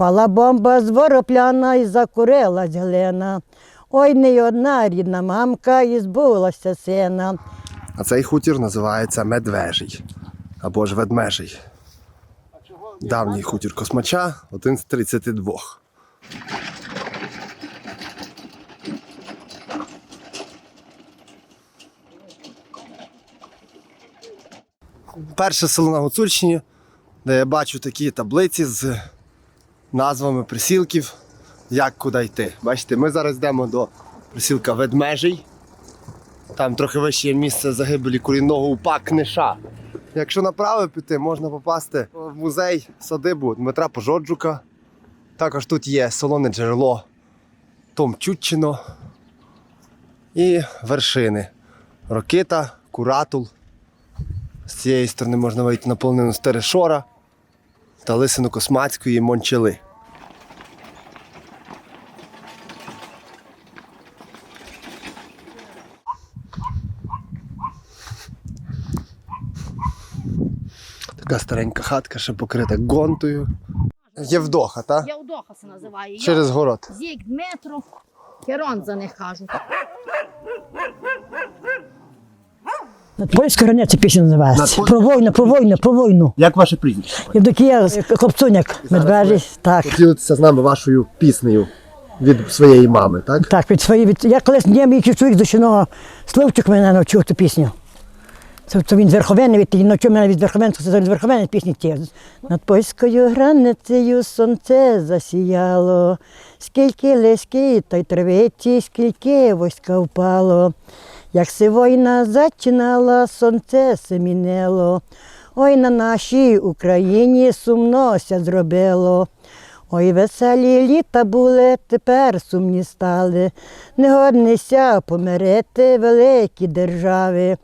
Впала бомба з воропляна і закурилась глина. Ой, не одна рідна мамка і збулася сина. А цей хутір називається Медвежий або ж Ведмежий. Давній хутір космача, один з 32. Перше село на Гуцульщині, де я бачу такі таблиці з назвами присілків, як куди йти. Бачите, ми зараз йдемо до присілка Ведмежий. Там трохи вище місце загибелі корінного упа книша. Якщо направо піти, можна попасти в музей садибу Дмитра Пожоджука. Також тут є солоне джерело Том Чутчино і вершини. Рокита, Куратул. З цієї сторони можна вийти на полонину Стерешора та лисину Космацької Мончели. Така старенька хатка, ще покрита гонтою. Євдоха, так? Явдоха се називає. Через город. Зік Дмитро, Херон за них кажуть. Польська границя пісня називається. Про війну, про війну, про війну. Як ваше прізвище? Євдокія Хлопцуняк, медвежий, так. Поділитися з нами вашою піснею від своєї мами, так? Так, від своєї від я колись не мій чоловік з Дощиного Сливчик мене навчив ту пісню. Це, це він з Верховини, від він навчив мене від Верховенського, це з Верховини пісні ті. Над польською границею сонце засіяло, скільки леськи та й травиці, скільки війська впало. Як си війна зачинала, сонце семінело. Ой, на нашій Україні сумнося зробило. Ой, веселі літа були, тепер сумні стали. Не годнися помирити великі держави.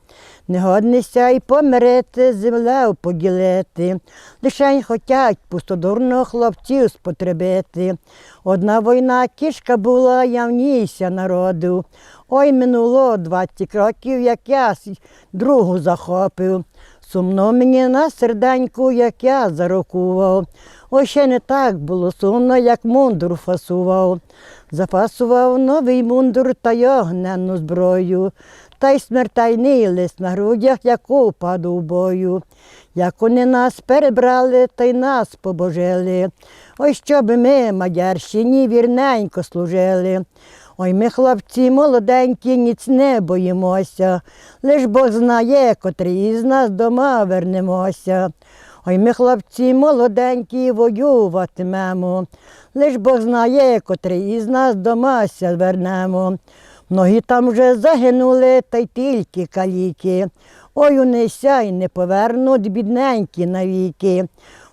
Не годнися й помирити, землю поділити. Лишень хотять пустодурно хлопців спотребити. Одна війна кішка була, явнійся народу. Ой, минуло 20 років, як я другу захопив. Сумно мені на серденьку, як я зарокував. Ой, ще не так було сумно, як мундур фасував. Зафасував новий мундур та й огненну зброю. Та й смертельний лист на грудях, як упаду в бою. Як вони нас перебрали, та й нас побожили. Ой, щоб ми, Мадярщині, вірненько служили. Ой, ми, хлопці молоденькі, ніц не боїмося, лиш Бог знає, котрий із нас дома вернемося. Ой, ми, хлопці молоденькі, воюватимемо, лиш Бог знає, котрий із нас дома ся вернемо. Многі там вже загинули, та й тільки каліки. Ой, унися й не повернуть бідненькі навіки.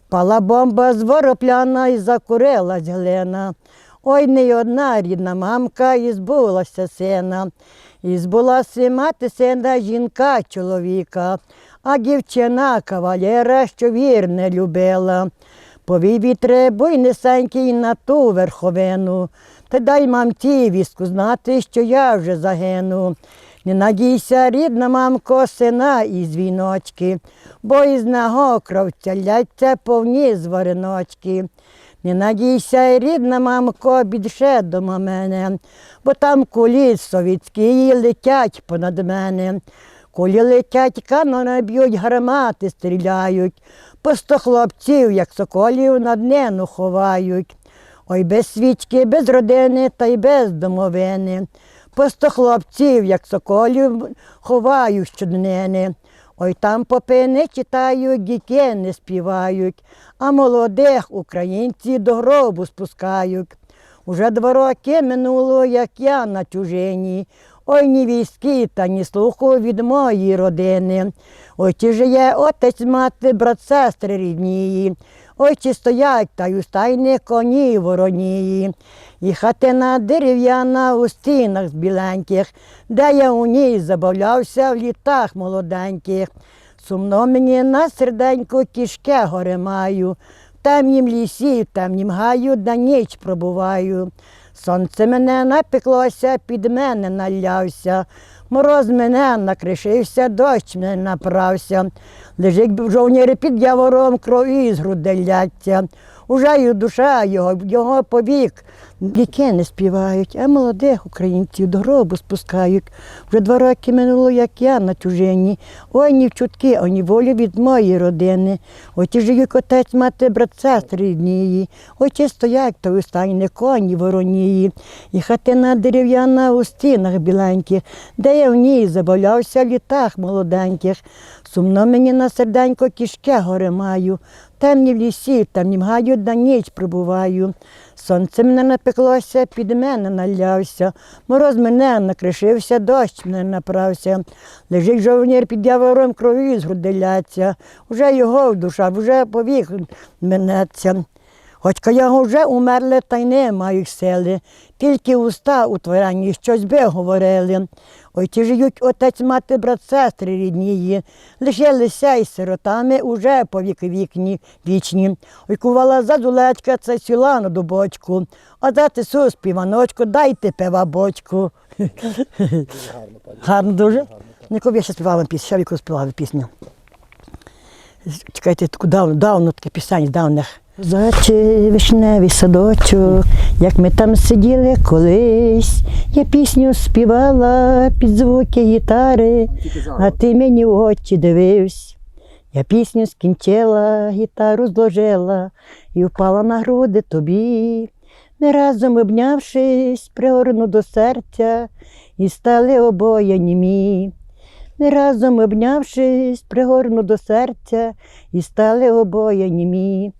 Впала бомба з воропляна і закурилась глина. Ой, не одна рідна мамка і збулася сина. І збулася мати сина жінка чоловіка, а дівчина кавалера, що вірне любила. Повій вітре буйнесенький на ту верховину, та дай мамці вістку знати, що я вже загину. Не надійся, рідна мамко, сина із віночки, бо із нього кровця ляться повні звариночки. Не надійся, рідна мамко, більше до мене, бо там кулі совітські летять понад мене. Кулі летять, канони б'ють, гармати стріляють, по сто хлопців, як соколів, над нену ховають. Ой, без свічки, без родини та й без домовини. По сто хлопців, як соколів, ховають щоднини. Ой, там попи не читають, дітей не співають, а молодих українці до гробу спускають. Уже два роки минуло, як я на чужині. Ой, ні військи, та ні слуху від моєї родини. Ой, чи ж є отець, мати, брат, сестри ріднії. Ой, чи стоять та й у стайні коні воронії. І хатина дерев'яна у стінах з біленьких, де я у ній забавлявся в літах молоденьких. Сумно мені на серденьку кішке горе маю, в темнім лісі, в темнім гаю, да ніч пробуваю. Сонце мене напеклося, під мене налявся. Мороз мене накришився, дощ мене направся. Лежить жовніри під явором, крові з груди ляться. Уже й душа його, його повік. Віки не співають, а молодих українців до гробу спускають. Вже два роки минуло, як я на чужині. Ой, ні в чутки, ой, ні волі від моєї родини. Ой, ті живуть отець, мати, брат, сестри ріднії. Ой, ті стоять, то вистайне коні воронії. І хатина дерев'яна у стінах біленьких, де я в ній забавлявся в літах молоденьких. Сумно мені на серденько кішке горе маю. Темні в лісі, темні гаю, да ніч прибуваю. Сонце мене напеклося, під мене налявся. Мороз мене накришився, дощ мене направся. Лежить жовнір під явором, крові згруделяться. Уже його душа, вже повік минеться. Хоч його вже умерли, та й не мають сили. Тільки уста у творенні щось би говорили. Ой, ті жиють отець, мати, брат, сестри ріднії. Лишилися й сиротами уже по віки вікні вічні. Ой, кувала задулечка, це сіла на дубочку. А дати сус піваночку, дайте пива бочку. Гарно дуже. Ніколи я ще співала пісню, ще віку співала пісню. Чекайте, таку давно, давно таке пісень з давних. Заче вишневий садочок, як ми там сиділи колись, я пісню співала під звуки гітари, а ти мені в очі дивився. Я пісню скінчила, гітару зложила і впала на груди тобі. Ми разом обнявшись, пригорну до серця, і стали обоє німі. Ми разом обнявшись, пригорну до серця, і стали обоє німі.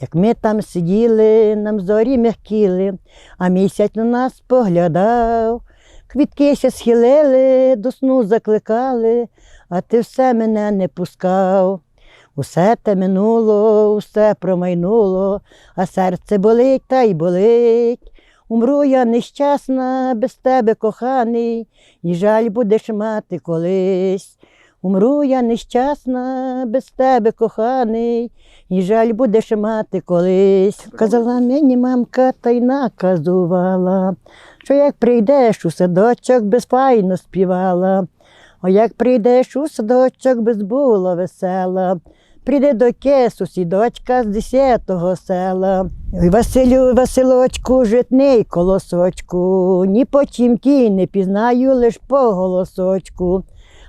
Як ми там сиділи, нам зорі мягкіли, а місяць на нас поглядав. Квітки ще схилили, до сну закликали, а ти все мене не пускав. Усе те минуло, усе промайнуло, а серце болить та й болить. Умру я нещасна, без тебе коханий, і жаль будеш мати колись. Умру я нещасна, без тебе коханий, і жаль будеш мати колись. Казала мені мамка та й наказувала, що як прийдеш у садочок, безфайно співала. А як прийдеш у садочок, без було весела. Прийде до кесу сідочка з десятого села. Ой, Василю, Василочку, житний колосочку, ні по чімки не пізнаю, лиш по голосочку.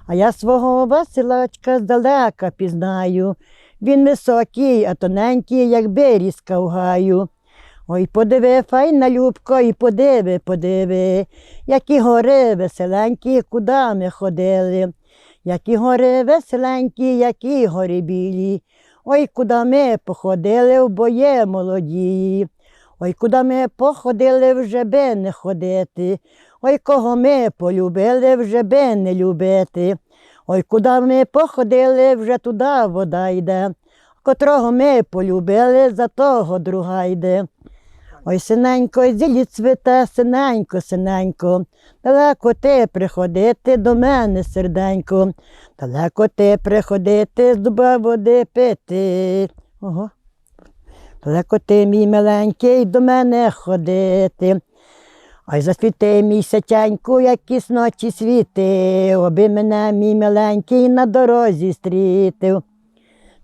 А я свого Василочка здалека пізнаю. Він високий, а тоненький, як берізка в гаю. Ой, подиви, файна любко, і подиви, подиви, які гори веселенькі, куди ми ходили. Які гори веселенькі, які гори білі. Ой, куди ми походили в боє молоді. Ой, куди ми походили, вже би не ходити. Ой, кого ми полюбили, вже би не любити. Ой, куди ми походили, вже туди вода йде. Котрого ми полюбили, за того друга йде. Ой, синенько, зілі цвіте, синенько, синенько, далеко ти приходити до мене, серденько, далеко ти приходити з дуба води пити. Ого. Далеко ти, мій миленький, до мене ходити. Ой, засвіти мій місяченьку, якісь ночі світи, оби мене, мій миленький, на дорозі стрітив.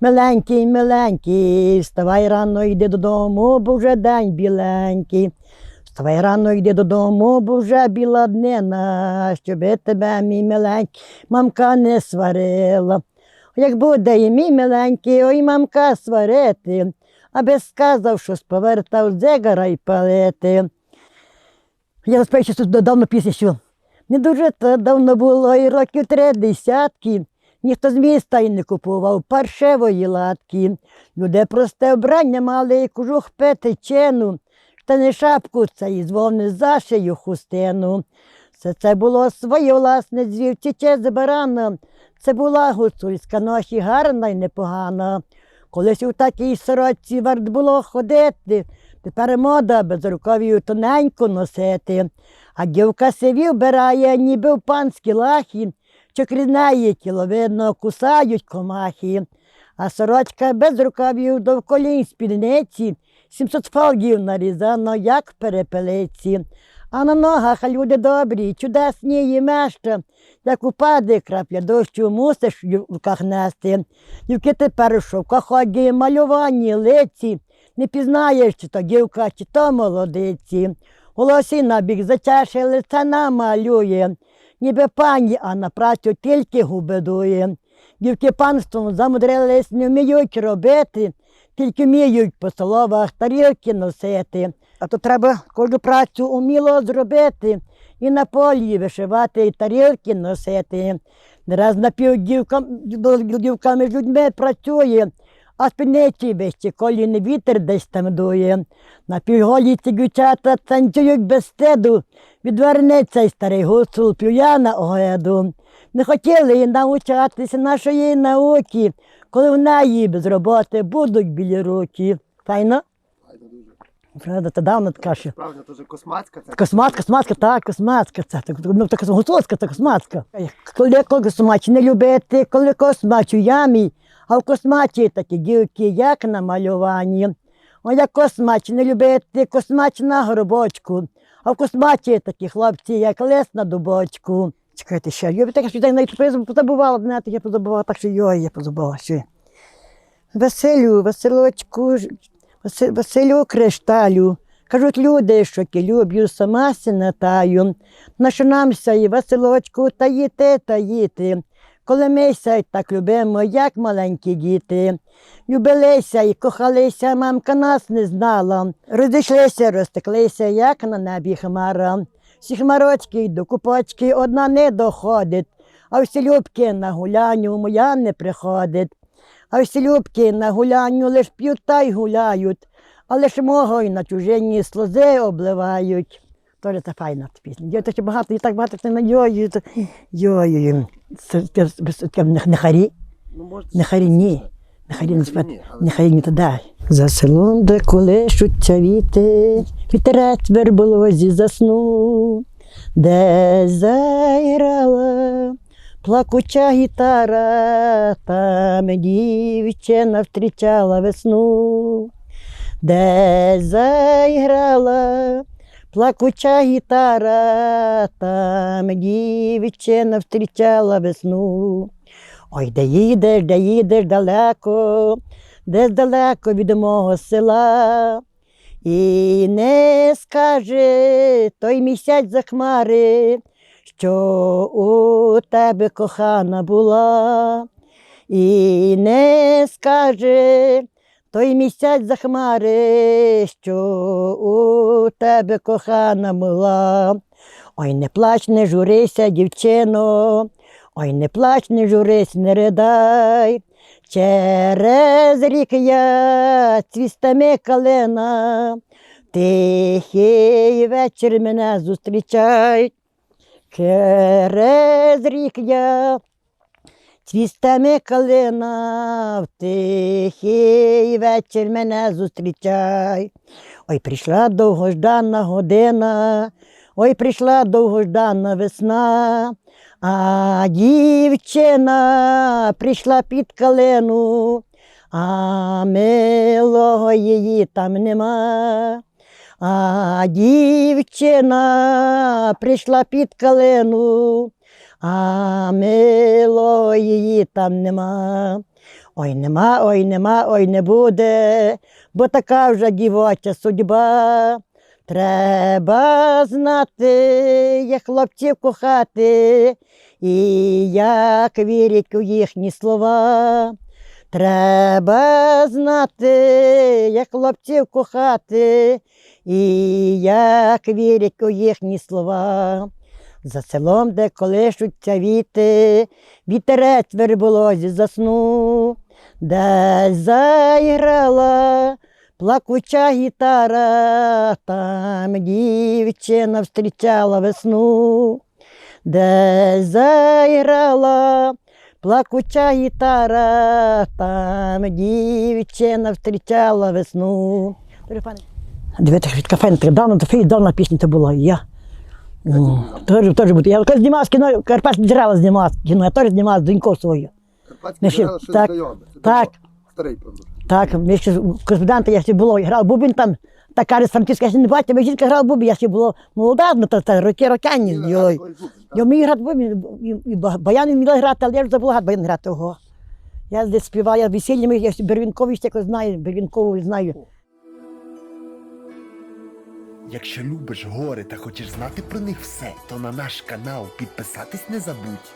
Миленький, миленький, вставай рано, йди додому, бо вже день біленький. Вставай рано, йди додому, бо вже біла днина, щоби тебе, мій миленький, мамка не сварила. Як буде і мій миленький, ой мамка сварити, аби сказав, що сповертав дзегара й палити. Я розповідаю, що тут давно пісню, що не дуже то давно було, і років три десятки. Ніхто з міста й не купував паршевої латки. Люди просте вбрання мали і кожух петичену, штани шапку це і звовни за шию хустину. Все це було своє власне звівці чи з барана. Це була гуцульська ночі гарна й непогана. Колись у такій сорочці варт було ходити, тепер мода без рукавів тоненько носити. А дівка сиві вбирає, ніби в панські лахі, що крізь неї тіло видно кусають комахи. А сорочка без рукавів до колін спідниці, сімсот фалгів нарізано, як перепелиці. А на ногах люди добрі, чудесні і меща, як упаде крапля дощу, мусиш в руках нести. Дівки тепер у шовках ході, малювані лиці, Не пізнаєш, чи то дівка, чи то молодиці. Голосі на бік зачеше, лице намалює. Ніби пані, а на працю тільки губи дує. Дівки панством замудрились, не вміють робити, тільки вміють по словах тарілки носити. А то треба кожну працю уміло зробити і на полі вишивати, і тарілки носити. Не раз дівкам, дівками з людьми працює, а спідниці вище коліни вітер десь там дує. На півголі ці дівчата танцюють без стиду, відвернеться цей старий гуцул п'ює на огляду. Не хотіли навчатися нашої науки, коли в неї без роботи будуть білі руки. Файно? Правда, то давно така ще. Правда, то вже космацька це. Косматка, косматка, так, косматка, це так, ну, така гуцульська, це косматка. Коли космач не любити, коли космач у ямі, а в космачі такі дівки, як на малюванні. О, як космач не любити, космач на гробочку, а в космачі такі хлопці, як лес на дубочку. Чекайте ще, я так що я навіть позабувала, знаєте, я позабувала, так що йой, я позабувала ще. Василю, Василочку, Василю кришталю. Кажуть люди, що ки люблю, сама сина таю. Нащо намся і Василочку таїти, таїти. Коли ми ся так любимо, як маленькі діти. Любилися і кохалися, мамка нас не знала. Розійшлися, розтеклися, як на небі хмара. Всі хмарочки до купочки одна не доходить, а всі любки на гулянню моя не приходить. А всі любки на гулянню лиш п'ють та й гуляють, але ж мого й на чужині сльози обливають. Тоже це файна пісня. Я так багато, і так багато не йою, йою. Це це- це- це не харі, Ну, не харі, ні. Не харі не спати, ні, не туди. За селом, де колишуться віти, вітерець верболозі заснув, де заіграла плакуча гітара, там дівчина встрічала весну, де заіграла плакуча гітара, там дівчина встрічала весну. Ой, де їдеш, де їдеш далеко, десь далеко від мого села. І не скаже той місяць за хмари, що у тебе кохана була. І не скаже той місяць за хмари, що у тебе кохана була. Ой, не плач, не журися, дівчино, ой, не плач, не журись, не ридай. Через рік я цвістами калина, тихий вечір мене зустрічай. Через рік я цвістами калина, в тихий вечір мене зустрічай. Ой, прийшла довгождана година, ой, прийшла довгождана весна, а дівчина прийшла під калину, а милого її там нема. А дівчина прийшла під калину, а мило її там нема. Ой, нема, ой, нема, ой, не буде, бо така вже дівоча судьба. Треба знати, як хлопців кохати, і як вірять у їхні слова. Треба знати, як хлопців кохати, і як вірять у їхні слова. За селом, де колишуться віти, вітерець верболозі заснув, де заіграла плакуча гітара, там дівчина встрічала весну, де заіграла плакуча гітара, там дівчина встрічала весну. Дивіться, від кафе, давно, давно пісня це була. Я. Ну, Теж, теж бути. Я знімав кіно, Карпат дзеркало знімав кіно, я теж знімав. Карпатське Ми ще- джерело щось так, так. Старий. Так, ми ще кореспонденти, я ще було, грав бубін там, та каже, самтівська не бачите, ми жінка грала в бубі, я ще була молода, ну то це роки рокані. Ну, я вмію грати бубі, і баян вміла грати, але я вже забула баян грати його. Я десь співаю, я весільними, я Бервінкові ще якось знаю, Бервінкову знаю. Якщо любиш гори та хочеш знати про них все, то на наш канал підписатись не забудь.